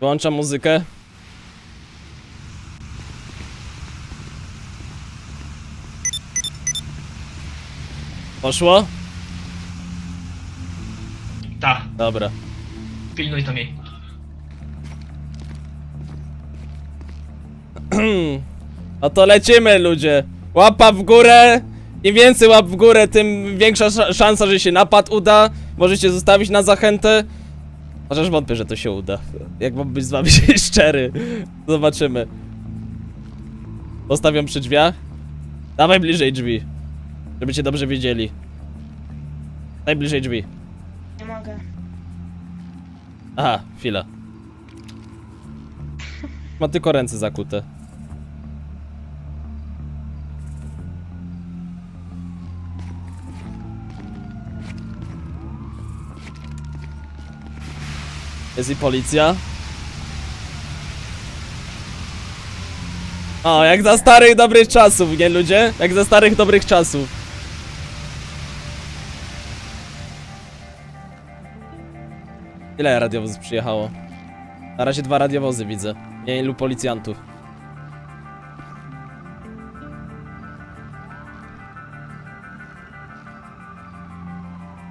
Wyłączam muzykę. Poszło? Ta, Dobra. pilnuj to mi. No to lecimy, ludzie. Łapa w górę. Im więcej łap w górę, tym większa sz- szansa, że się napad uda. Możecie zostawić na zachętę. Chociaż wątpię, że to się uda. Jak mam być z wami szczery. Zobaczymy. Postawiam przy drzwiach. Dawaj bliżej drzwi. Żebyście dobrze wiedzieli. Daj bliżej drzwi. Nie mogę. Aha, chwila. Ma tylko ręce zakute. Jest i policja. O, jak za starych dobrych czasów, nie ludzie? Jak za starych dobrych czasów. Ile radiowozów przyjechało? Na razie dwa radiowozy widzę. Nie ilu policjantów.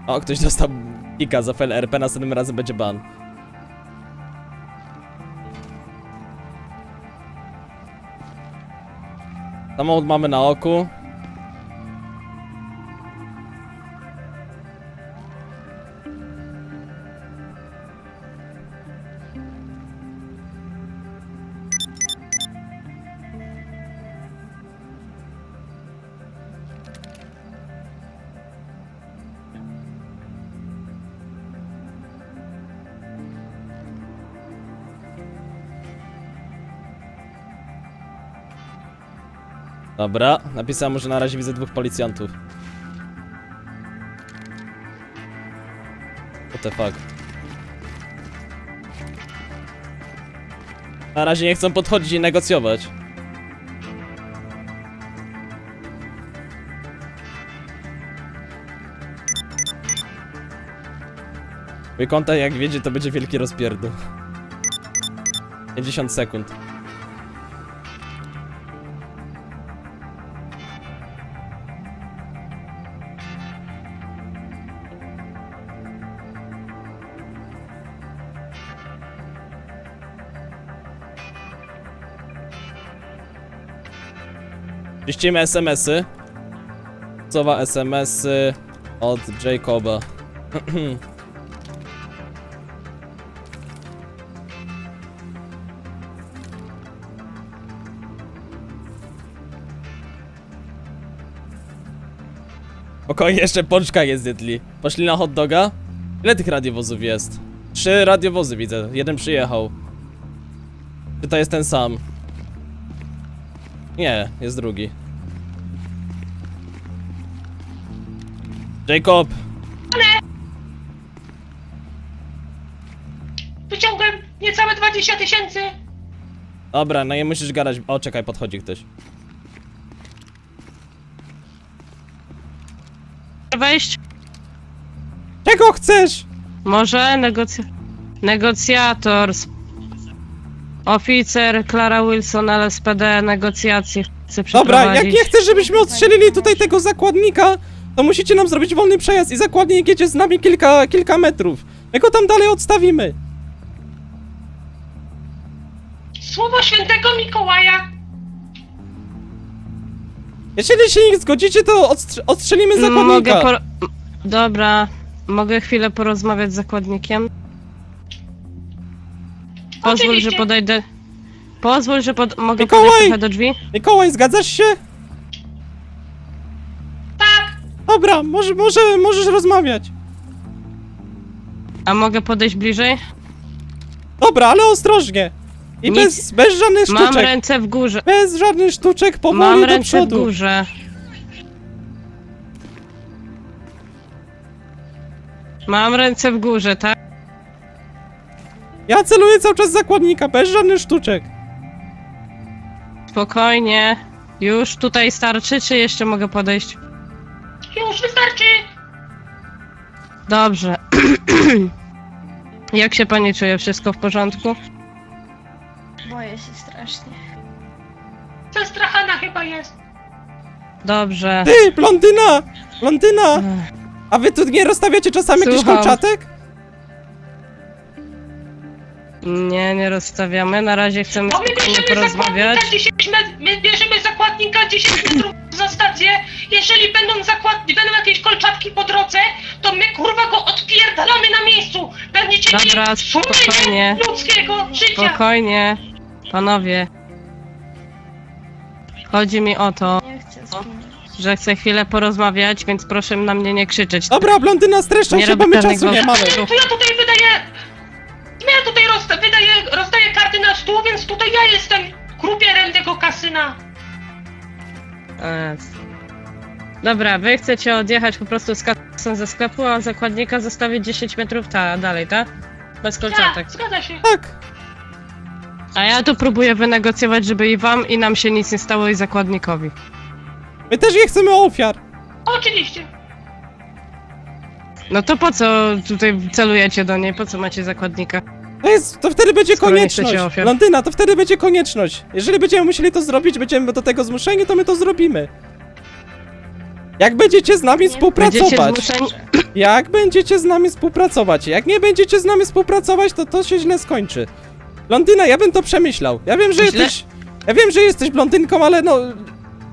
O, ktoś dostał pika za FLRP, następnym razem będzie ban. Samochód mamy na oku. Dobra, napisałem, że na razie widzę dwóch policjantów. What the fuck? Na razie nie chcą podchodzić i negocjować. Mój kontakt jak wiedzie to będzie wielki rozpierdol. 50 sekund. Czyścimy SMS-y. Cowa SMS-y od Jacoba. Spokojnie, jeszcze pączka jest zjedli. Poszli na hot doga? Ile tych radiowozów jest? Trzy radiowozy widzę, jeden przyjechał. Czy to jest ten sam? Nie, jest drugi. Jacob! Wyciągłem niecałe 20 tysięcy. Dobra, no nie musisz gadać. O, czekaj, podchodzi ktoś. wejść? Czego chcesz? Może negocja... negocjator. Oficer Clara Wilson, LSPD, negocjacje chce Dobra, jak przeprowadzić. nie chcesz, żebyśmy odstrzelili tutaj tego zakładnika, to musicie nam zrobić wolny przejazd i zakładnik jedzie z nami kilka, kilka metrów. My go tam dalej odstawimy. Słowo świętego Mikołaja. Jeżeli się nie zgodzicie, to odstrz odstrzelimy Mogę zakładnika. por... Dobra, mogę chwilę porozmawiać z zakładnikiem? Pozwól, że Oczywiście. podejdę... Pozwól, że pod... mogę Mikołaj! podejść trochę do drzwi? Mikołaj, zgadzasz się? Dobra, może, może, możesz rozmawiać. A mogę podejść bliżej? Dobra, ale ostrożnie. I Nic. bez, bez żadnych Mam sztuczek. ręce w górze. Bez żadnych sztuczek, powoli Mam do ręce w przodu. górze. Mam ręce w górze, tak? Ja celuję cały czas zakładnika, bez żadnych sztuczek. Spokojnie. Już tutaj starczy, czy jeszcze mogę podejść? Już wystarczy. Dobrze. Jak się pani czuje? Wszystko w porządku? Boję się strasznie. Zastrachana chyba jest. Dobrze. Ty, blondyna! Blondyna! Ech. A wy tu nie rozstawiacie czasami jakichś Słucham. kolczatek? Nie, nie rozstawiamy. Na razie chcemy Bo my spokojnie bierzemy porozmawiać. zakładnika 10 met- my bierzemy zakładnika 10 metrów za stację. Jeżeli będą zakład... będą jakieś kolczatki po drodze, to my kurwa go odpierdalamy na miejscu. Będziecie Dobra, mieli spokojnie. sumienie ludzkiego życia. Spokojnie. Panowie. Chodzi mi o to, Nie chcę zginąć. że chcę chwilę porozmawiać, więc proszę na mnie nie krzyczeć. Dobra, blondyna, streszczaj Nie się, bo robię my żadnych czasu nie mamy. To ja tutaj wydaję... Tutaj rozda... wydaję, rozdaję karty na stół, więc tutaj ja jestem krupierem tego kasyna. Dobra, wy chcecie odjechać po prostu z kasą ze sklepu, a zakładnika zostawić 10 metrów ta, dalej, tak? Bez kolczatek. Tak, zgadza się. Tak. A ja tu próbuję wynegocjować, żeby i wam, i nam się nic nie stało, i zakładnikowi. My też nie chcemy ofiar. Oczywiście. No to po co tutaj celujecie do niej? Po co macie zakładnika? To jest, to wtedy będzie Skoro nie konieczność. chcecie ofiar. Blondyna, to wtedy będzie konieczność. Jeżeli będziemy musieli to zrobić, będziemy do tego zmuszeni, to my to zrobimy. Jak będziecie z nami. Będziecie współpracować? zmuszeni... Jak będziecie z nami współpracować? Jak nie będziecie z nami współpracować, to to się źle skończy. Blondyna, ja bym to przemyślał. Ja wiem, że Źle? jesteś... Ja wiem, że jesteś blondynką, ale no...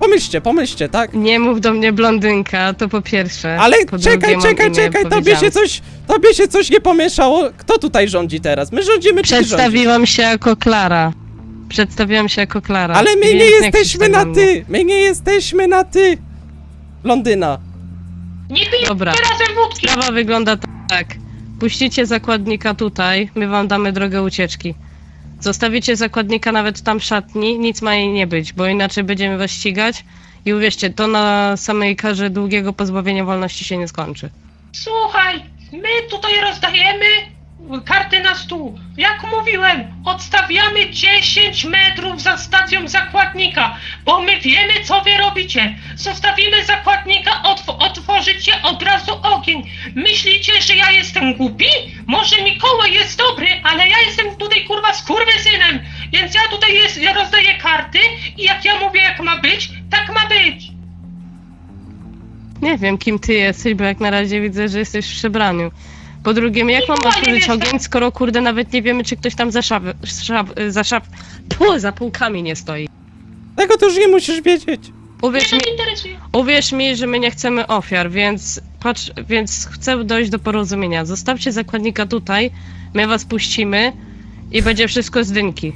Pomyślcie, pomyślcie, tak? Nie mów do mnie blondynka, to po pierwsze. Ale po czekaj, drugie, mam czekaj, imię, czekaj, tobie powiedziałam. się coś... Tobie się coś nie pomieszało. Kto tutaj rządzi teraz? My rządzimy, czy ty rządzisz? Przedstawiłam się jako Klara. Przedstawiłam się jako Klara. Ale my więc nie krzycz jesteśmy tak na mnie. ty! My nie jesteśmy na ty! Blondyna. Nie pijmy Dobra. razem wódki. Sprawa wygląda tak. Puścicie zakładnika tutaj, my wam damy drogę ucieczki. Zostawicie zakładnika nawet tam w szatni, nic ma jej nie być, bo inaczej będziemy was ścigać. I uwierzcie, to na samej karze długiego pozbawienia wolności się nie skończy. Słuchaj, my tutaj rozdajemy karty na stół. Jak mówiłem, odstawiamy 10 metrów za stacją zakładnika, bo my wiemy, co wy robicie. Zostawimy zakładnika, otw- otworzycie od razu ogień. Myślicie, że ja jestem głupi? Może Mikołaj jest dobry, ale ja jestem tutaj kurwa skurwysynem, więc ja tutaj jest, ja rozdaję karty i jak ja mówię, jak ma być, tak ma być. Nie wiem, kim ty jesteś, bo jak na razie widzę, że jesteś w przebraniu. Po drugie, jak mam otworzyć jestem. ogień, skoro kurde nawet nie wiemy, czy ktoś tam za szaf, szaf, za szaf, Puh, za półkami nie stoi. Tego to już nie musisz wiedzieć. Uwierz mi. Uwierz mi, że my nie chcemy ofiar, więc patrz, więc chcę dojść do porozumienia. Zostawcie zakładnika tutaj, my was puścimy i będzie wszystko z dynki.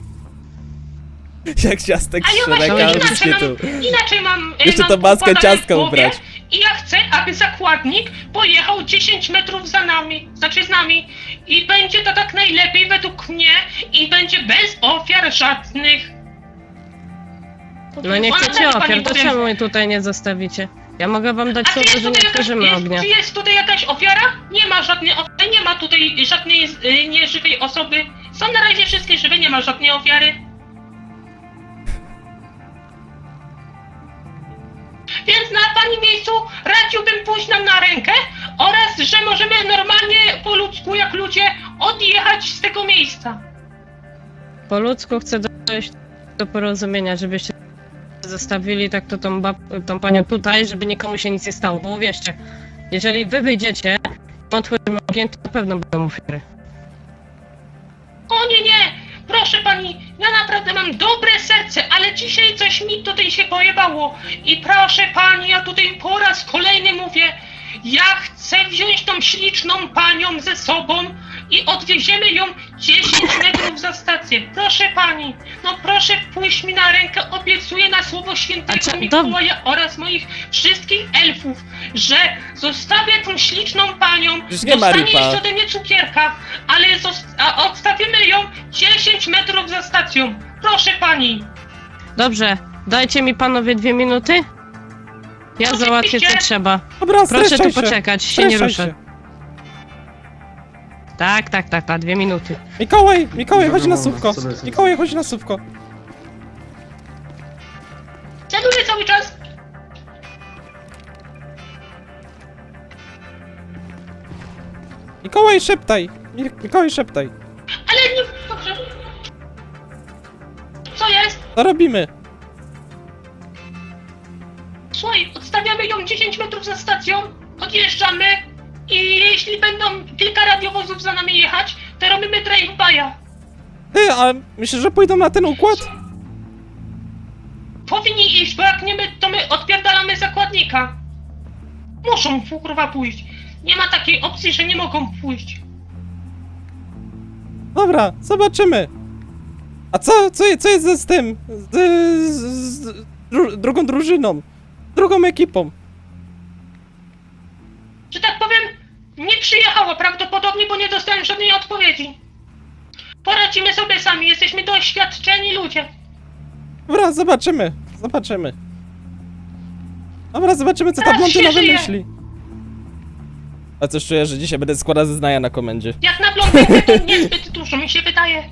Jak ciastek A ja właśnie inaczej wszystkie mam, tu. inaczej mam e, Jeszcze mam to maskę poukładane ciastka w głowie ubrać. I ja chcę, aby zakładnik pojechał 10 metrów za nami, znaczy z nami i będzie to tak najlepiej według mnie i będzie bez ofiar żadnych. No nie Ona chcecie pani ofiar, to czemu mnie tutaj nie zostawicie? Ja mogę wam dać A czy słowo, jest że nie tutaj, jakaś, jest, ognia. czy jest tutaj jakaś ofiara? Nie ma żadnej ofiary, nie ma tutaj żadnej y, nieżywej osoby. Są na razie wszystkie żywe, nie ma żadnej ofiary. Więc na pani miejscu radziłbym pójść nam na rękę oraz, że możemy normalnie po ludzku, jak ludzie, odjechać z tego miejsca. Po ludzku chcę dojść do porozumienia, żebyście zostawili tak to tą, bab, tą panią tutaj, żeby nikomu się nic nie stało, bo uwierzcie, jeżeli wy wyjdziecie, otworzymy ogień, to na pewno będą ofiary. O nie, nie! Proszę pani, ja naprawdę mam dobre serce, ale dzisiaj coś mi tutaj się pojebało. I proszę pani, ja tutaj po raz kolejny mówię, ja chcę wziąć tą śliczną panią ze sobą i odwieziemy ją 10 metrów za stację. Proszę pani, no proszę pójść mi na rękę, obiecuję na słowo świętego co- Mikołaja oraz moich wszystkich elfów, że zostawię tą śliczną panią, Już nie ma dostanie rypa. jeszcze ode mnie cukierka, ale a odstawimy ją 10 metrów za stacją. Proszę pani. Dobrze, dajcie mi panowie dwie minuty. Ja załatwię co trzeba. Dobra, Proszę streszczaj tu się. poczekać, się nie Streszczaj ruszę. się. Tak, tak, tak, tak, dwie minuty. Mikołaj, Mikołaj, chodź na co jest. Mikołaj, chodź na słówko. Celuję cały czas. Mikołaj, szeptaj. Mi- Mikołaj, szeptaj. Ale nie... Dobrze. Co robimy? Słuchaj, odstawiamy ją 10 metrów za stacją, odjeżdżamy i jeśli będą kilka radiowozów za nami jechać, to robimy drive-by'a. Ty, a myślisz, że pójdą na ten układ? Powinni iść, bo jak nie my, to my odpierdalamy zakładnika. Muszą, kurwa, pójść. Nie ma takiej opcji, że nie mogą pójść. Dobra, zobaczymy. A co, co, co jest ze- z tym? Z, z, z dru, drugą drużyną? Drugą ekipą? Że tak powiem, nie przyjechała prawdopodobnie, bo nie dostałem żadnej odpowiedzi. Poradzimy sobie sami, jesteśmy doświadczeni ludzie. Dobra, zobaczymy. Zobaczymy. Dobra, zobaczymy, co ta Raz blondyna się żyje. wymyśli. A coś czuję, że dzisiaj będę składał zeznania na komendzie. Jak na blondynkę to niezbyt dużo, mi się wydaje.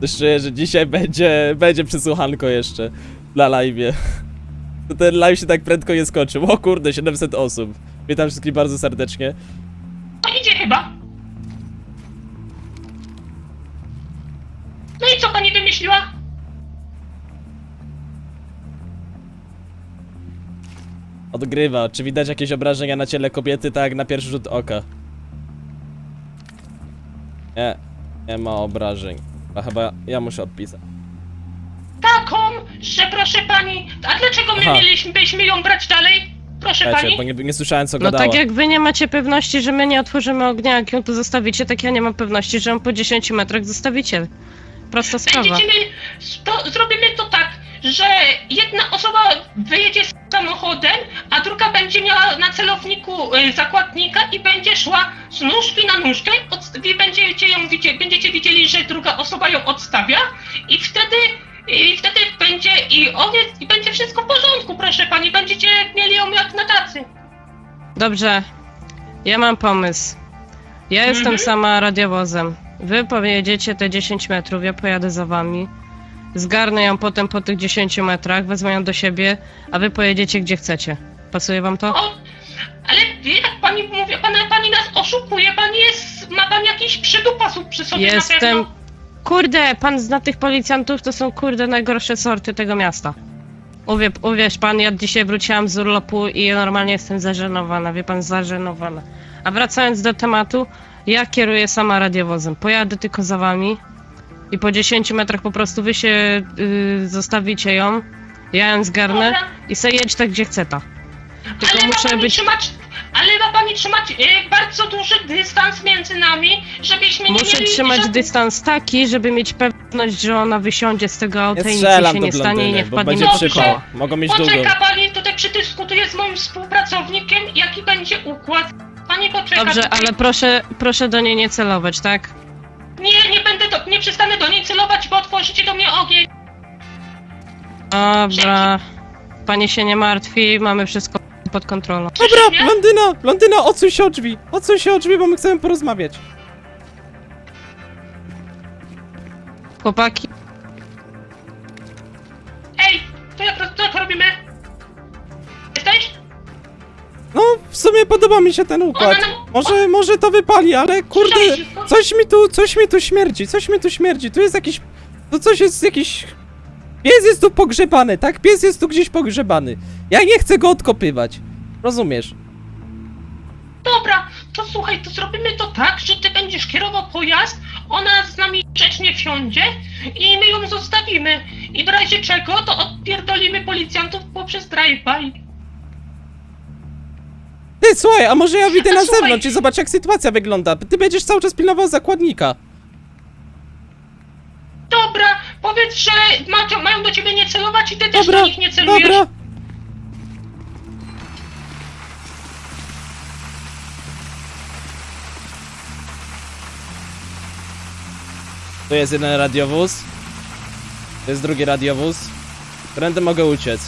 Coś czuję, że dzisiaj będzie, będzie przesłuchanko jeszcze dla live'ie. To ten live się tak prędko nie skoczył. O kurde, 700 osób. Witam wszystkich bardzo serdecznie. To idzie chyba. No i co pani wymyśliła? Odgrywa. Czy widać jakieś obrażenia na ciele kobiety, tak jak na pierwszy rzut oka? Nie, nie ma obrażeń. A chyba ja muszę odpisać. Taką, że proszę pani. A dlaczego my Aha. mieliśmy byśmy ją brać dalej? Proszę Słuchajcie, bo nie, nie słyszałem co No gadała. tak jak wy nie macie pewności, że my nie otworzymy ognia, jak ją tu zostawicie, tak ja nie mam pewności, że ją po 10 metrach zostawicie. Prosta sprawa. Będziemy. To, zrobimy to tak, że jedna osoba wyjedzie z samochodem, a druga będzie miała na celowniku y, zakładnika i będzie szła z nóżki na nóżkę. Od, i będziecie ją widzieli, będziecie widzieli, że druga osoba ją odstawia i wtedy. I wtedy będzie i owiec, i będzie wszystko w porządku, proszę pani. Będziecie mieli ją jak na tacy. Dobrze, ja mam pomysł. Ja jestem Mhm. sama radiowozem. Wy pojedziecie te 10 metrów, ja pojadę za wami. Zgarnę ją potem po tych 10 metrach, wezmę ją do siebie, a wy pojedziecie gdzie chcecie. Pasuje wam to? O, ale jak pani mówi, pana, pani nas oszukuje, pani jest, ma pani jakiś przydupasów przy sobie na Jestem. pewno. Kurde, pan zna tych policjantów, to są kurde najgorsze sorty tego miasta. Uwie, uwierz pan, ja dzisiaj wróciłam z urlopu i normalnie jestem zażenowana, wie pan, zażenowana. A wracając do tematu, ja kieruję sama radiowozem. Pojadę tylko za wami i po 10 metrach po prostu wy się y, zostawicie ją, ja ją zgarnę Dobra. i se jedź tak gdzie chce ta. Tylko ale ma muszę pani być... trzymać, ale ma pani trzymać e, bardzo duży dystans między nami, żebyśmy nie Muszę mieli trzymać żadnych- dystans taki, żeby mieć pewność, że ona wysiądzie z tego auta i nic jej strzelam się do nie stanie i nie bo wpadnie będzie mi Dobrze. przypał. Mogą mieć długą. Poczeka pani, tutaj przedyskutuję z moim współpracownikiem, jaki będzie układ. Pani poczeka. Dobrze, tutaj. ale proszę, proszę do niej nie celować, tak? Nie, nie będę, do, nie przestanę do niej celować, bo otworzycie do mnie ogień. Dobra. Pani się nie martwi, mamy wszystko pod kontrolą. Dobra, blondyna, blondyna, odsuń się od drzwi. Odsuń się od drzwi, bo my chcemy porozmawiać. Chłopaki, Ej, to jak, to jak robimy? Jesteś? No, w sumie podoba mi się ten układ. Ona nam- Może, może to wypali, ale kurde, Słyszałeś coś mi tu, coś mi tu śmierdzi, coś mi tu śmierdzi. Tu jest jakiś, to coś jest jakiś... Pies jest tu pogrzebany, tak? Pies jest tu gdzieś pogrzebany. Ja nie chcę go odkopywać. Rozumiesz? Dobra, to słuchaj, to zrobimy to tak, że ty będziesz kierował pojazd, ona z nami grzecznie wsiądzie i my ją zostawimy. I w razie czego to odpierdolimy policjantów poprzez drive-by. Ty, słuchaj, a może ja wyjdę A na słuchaj- zewnątrz i zobacz jak sytuacja wygląda. Ty będziesz cały czas pilnował zakładnika. Dobra, powiedz, że macie, mają do ciebie nie celować i ty też Dobra, do nich nie celujesz. dobra. Tu jest jeden radiowóz. To jest drugi radiowóz. Którędy mogę uciec?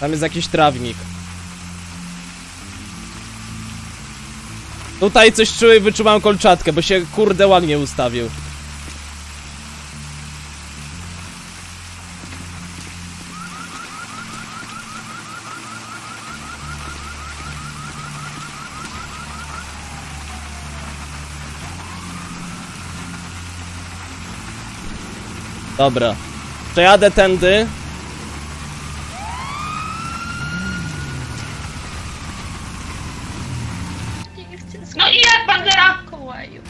Tam jest jakiś trawnik. Tutaj coś czuję, wyczuwam kolczatkę, bo się kurde ładnie ustawił. Dobra. Przejadę tędy. Nie chcę No i jak, Bandera? Kołaju.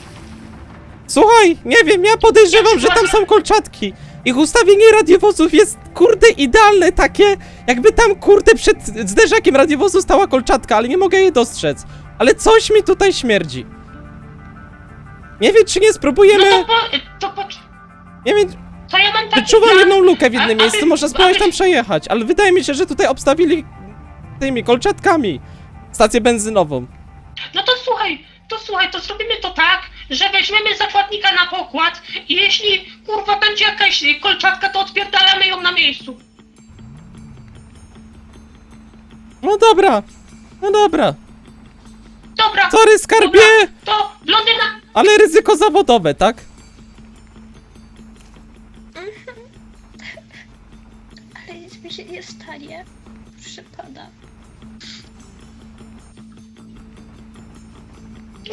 Słuchaj, nie wiem, ja podejrzewam, że tam są kolczatki. Ich ustawienie radiowozów jest, kurde, idealne, takie, jakby tam, kurde, przed zderzakiem radiowozu stała kolczatka, ale nie mogę jej dostrzec. Ale coś mi tutaj śmierdzi. Nie wiem, czy nie No spróbujemy, to po... To, po, nie wiem, to ja mam taki wyczuwam plan. jedną lukę w jednym A- miejscu, można spróbować tam przejechać, ale wydaje mi się, że tutaj obstawili tymi kolczatkami stację benzynową. No to słuchaj, to słuchaj, to zrobimy to tak, że weźmiemy zakładnika na pokład i jeśli kurwa będzie jakaś kolczatka, to odpierdalamy ją na miejscu. No dobra, no dobra. Dobra. Sorry, skarbie, to blondyna. ale ryzyko zawodowe, tak? Ale nic mi się nie stanie. Przypada.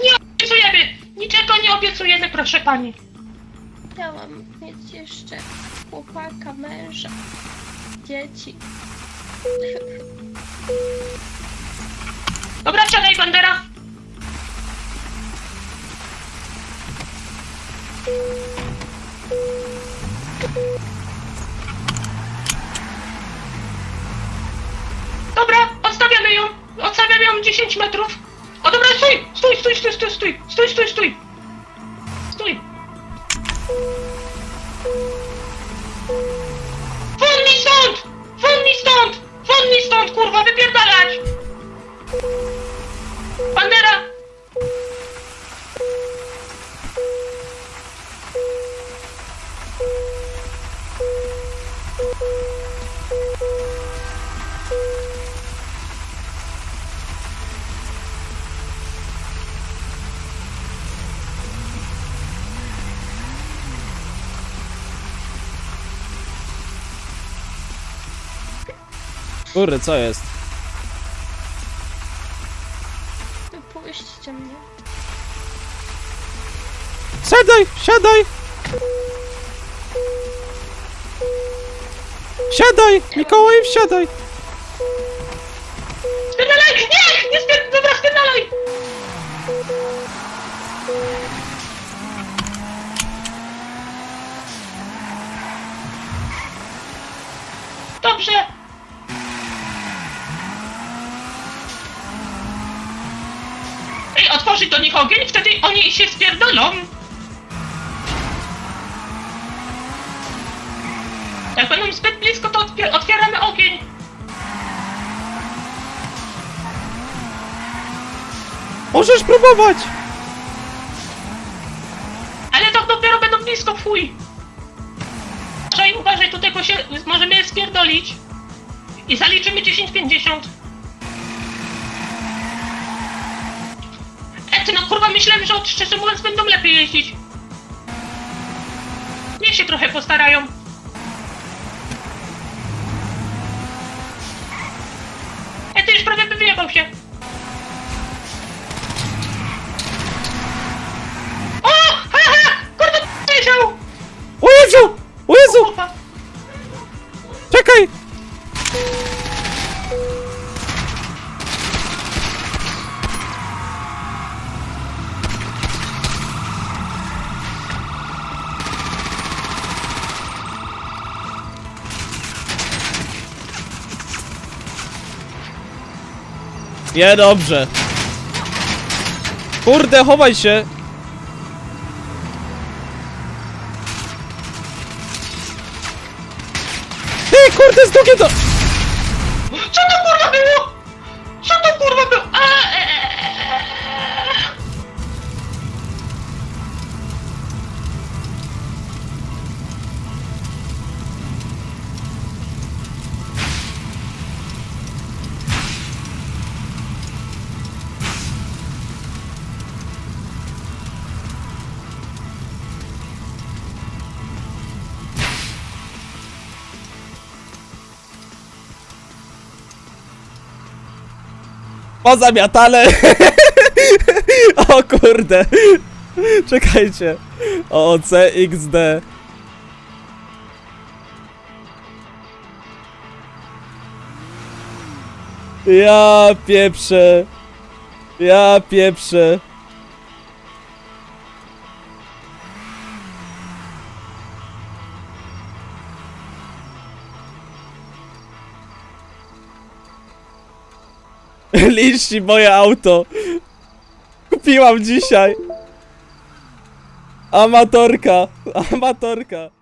Nie obiecujemy! Niczego nie obiecujemy, proszę pani. Miałam mieć jeszcze chłopaka, męża, dzieci. Dobra, siadaj, Bandera. Odstawiamy ją 10 metrów. O dobra, stój! Stój, stój, stój, stój, stój, stój, stój, stój. Stój. Won mi stąd! Won mi stąd! Won mi stąd, kurwa, wypierdalać! Kurde, co jest? Wypuśćcie mnie. Siadaj, siadaj! Siadaj! Mikołaj, wsiadaj! Spierdalaj! Nie! Nie spier... Dobra, spierdalaj! Dobrze! Ej, otworzyć do nich ogień, wtedy oni się spierdolą! Jak będą zbyt blisko, to otwier- otwieramy ogień! Możesz próbować! Ale to dopiero będą blisko, fuj! Uważaj, uważaj, tutaj bo się możemy je spierdolić. I zaliczymy 10-50. E, ty no kurwa, myślałem, że od szczerze mówiąc będą lepiej jeździć. Niech się trochę postarają. E, ty już prawie by wyjebał się. Nie dobrze. Kurde, chowaj się. Ty, kurde, z drugiej do... Pozamiatane! o kurde! Czekajcie. O, C, X, D. Ja pieprzę. Ja pieprzę. Liczci moje auto. Kupiłam dzisiaj. Amatorka. Amatorka.